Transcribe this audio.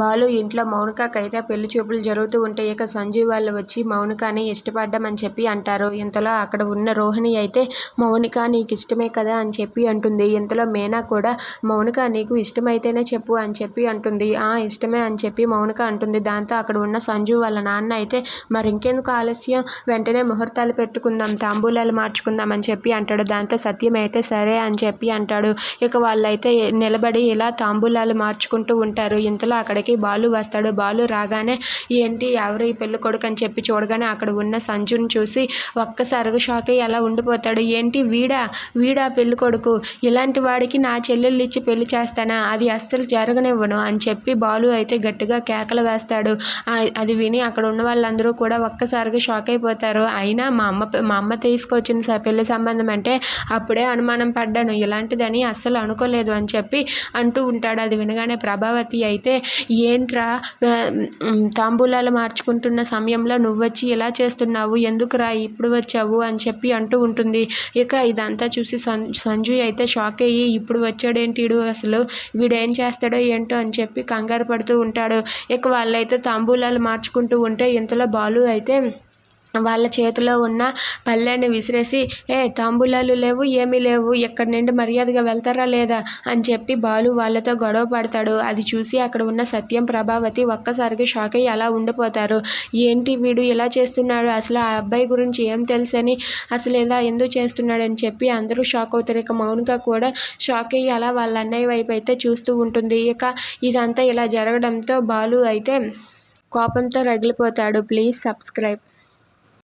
బాలు ఇంట్లో మౌనికకైతే పెళ్ళి చూపులు జరుగుతూ ఉంటే ఇక సంజీవ్ వాళ్ళు వచ్చి మౌనికని ఇష్టపడ్డామని చెప్పి అంటారు. ఇంతలో అక్కడ ఉన్న రోహిణి అయితే మౌనిక నీకు ఇష్టమే కదా అని చెప్పి అంటుంది. ఇంతలో మేనా కూడా మౌనిక నీకు ఇష్టమైతేనే చెప్పు అని చెప్పి అంటుంది. ఆ ఇష్టమే అని చెప్పి మౌనిక అంటుంది. దాంతో అక్కడ ఉన్న సంజు వాళ్ళ నాన్న అయితే మరి ఇంకెందుకు ఆలస్యం? వెంటనే ముహూర్తాలు పెట్టుకుందాం తాంబూలాలు మార్చుకుందాం అని చెప్పి అంటాడు. దాంతో సత్యం అయితే సరే అని చెప్పి అంటాడు. ఇక వాళ్ళైతే నిలబడి ఇలా తాంబూలాలు మార్చుకుంటూ ఉంటారు. ఇంతలో అక్కడ అక్కడికి బాలు వస్తాడు బాలు రాగానే ఏంటి ఎవరు ఈ పెళ్ళి కొడుకు అని చెప్పి చూడగానే అక్కడ ఉన్న సంజుని చూసి ఒక్కసారిగా షాక్ అయ్యి అలా ఉండిపోతాడు. ఏంటి వీడా? వీడా పెళ్ళి కొడుకు? ఇలాంటి వాడికి నా చెల్లెళ్ళు ఇచ్చి పెళ్ళి చేస్తానా? అది అస్సలు జరగనివ్వను అని చెప్పి బాలు అయితే గట్టిగా కేకలు వేస్తాడు. అది విని అక్కడ ఉన్న వాళ్ళందరూ కూడా ఒక్కసారిగా షాక్ అయిపోతారు. అయినా మా అమ్మ మా అమ్మ తీసుకొచ్చిన స- పెళ్ళి సంబంధం అంటే అప్పుడే అనుమానం పడ్డాను. ఇలాంటిదని అస్సలు అనుకోలేదు అని చెప్పి అంటూ ఉంటాడు. అది వినగానే ప్రభావతి అయితే ఏంట్రా తాంబూలాలు మార్చుకుంటున్న సమయంలో నువ్వొచ్చి ఇలా చేస్తున్నావు ఎందుకురా ఇప్పుడు వచ్చావు అని చెప్పి అంటూ ఉంటుంది. ఇక ఇదంతా చూసి సం సంజయ్ అయితే షాక్ అయ్యి ఇప్పుడు వచ్చాడేంటి వీడు అసలు? వీడేం చేస్తాడో ఏంటో అని చెప్పి కంగారు పడుతూ ఉంటాడు. ఇక వాళ్ళైతే తాంబూలాలు మార్చుకుంటూ ఉంటే ఇంతలో బాలు అయితే వాళ్ళ చేతిలో ఉన్న పళ్ళెని విసిరేసి ఏ తాంబూలాలు లేవు ఏమీ లేవు ఎక్కడి నుండి మర్యాదగా వెళ్తారా లేదా? అని చెప్పి బాలు వాళ్ళతో గొడవ పడతాడు. అది చూసి అక్కడ ఉన్న సత్యం ప్రభావతి ఒక్కసారిగా షాక్ అయ్యి అలా ఉండిపోతారు. ఏంటి వీడు ఇలా చేస్తున్నాడు? అసలు ఆ అబ్బాయి గురించి ఏం తెలుసని అసలు ఇలా ఎందుకు చేస్తున్నాడు? అని చెప్పి అందరూ షాక్ అవుతారు. ఇక మౌనిక కూడా షాక్ అయ్యి అలా వాళ్ళ అన్నయ్య వైపు అయితే చూస్తూ ఉంటుంది. ఇక ఇదంతా ఇలా జరగడంతో బాలు అయితే కోపంతో రగిలిపోతాడు. Please subscribe.